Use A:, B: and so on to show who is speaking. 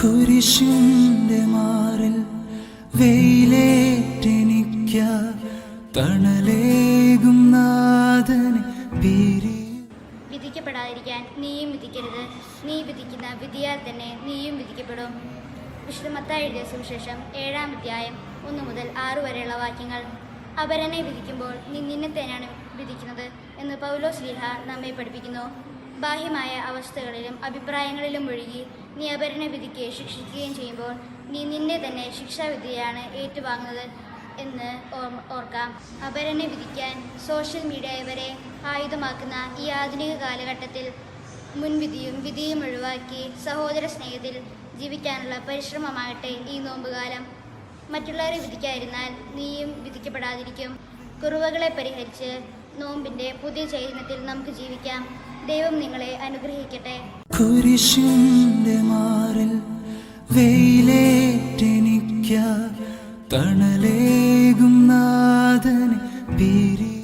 A: കുരിശിന്റെ മാറിൽ വെയിലേറ്റെനിക്ക തണലേകും നാഥനെ പിരി
B: വിധിക്കപ്പെടാതിരിക്കാൻ നീയും വിധിക്കരുത്. നീ വിധിക്കുന്ന വിധിയാൽ തന്നെ നീയും വിധിക്കപ്പെടും. വിശുദ്ധ മത്തായി എഴുതിയ സുവിശേഷം ഏഴാം അധ്യായം ഒന്ന് മുതൽ ആറ് വരെയുള്ള വാക്യങ്ങൾ. അപരനെ വിധിക്കുമ്പോൾ നീ നിന്നെ തന്നെയാണ് വിധിക്കുന്നത് എന്ന് പൗലോ ശ്രീഹ നമ്മെ പഠിപ്പിക്കുന്നു. ബാഹ്യമായ അവസ്ഥകളിലും അഭിപ്രായങ്ങളിലും ഒഴുകി നീ അപരനെ വിധിക്കുകയും ശിക്ഷിക്കുകയും ചെയ്യുമ്പോൾ നീ നിന്നെ തന്നെ ശിക്ഷാവിധിയാണ് ഏറ്റുവാങ്ങുന്നത് എന്ന് ഓർക്കാം. അപരനെ വിധിക്കാൻ സോഷ്യൽ മീഡിയ വരെ ആയുധമാക്കുന്ന ഈ ആധുനിക കാലഘട്ടത്തിൽ മുൻവിധിയും വിധിയും ഒഴിവാക്കി സഹോദര സ്നേഹത്തിൽ ജീവിക്കാനുള്ള പരിശ്രമമാകട്ടെ ഈ നോമ്പുകാലം. മറ്റുള്ളവരെ വിധിക്കാതിരുന്നാൽ നീയും വിധിക്കപ്പെടാതിരിക്കും. കുറവുകളെ പരിഹരിച്ച് നോമ്പിന്റെ പുതിയ ചൈതന്യത്തിൽ നമുക്ക് ജീവിക്കാം. ദൈവം നിങ്ങളെ അനുഗ്രഹിക്കട്ടെ.
A: തണലേകും നാഥനെ പിരി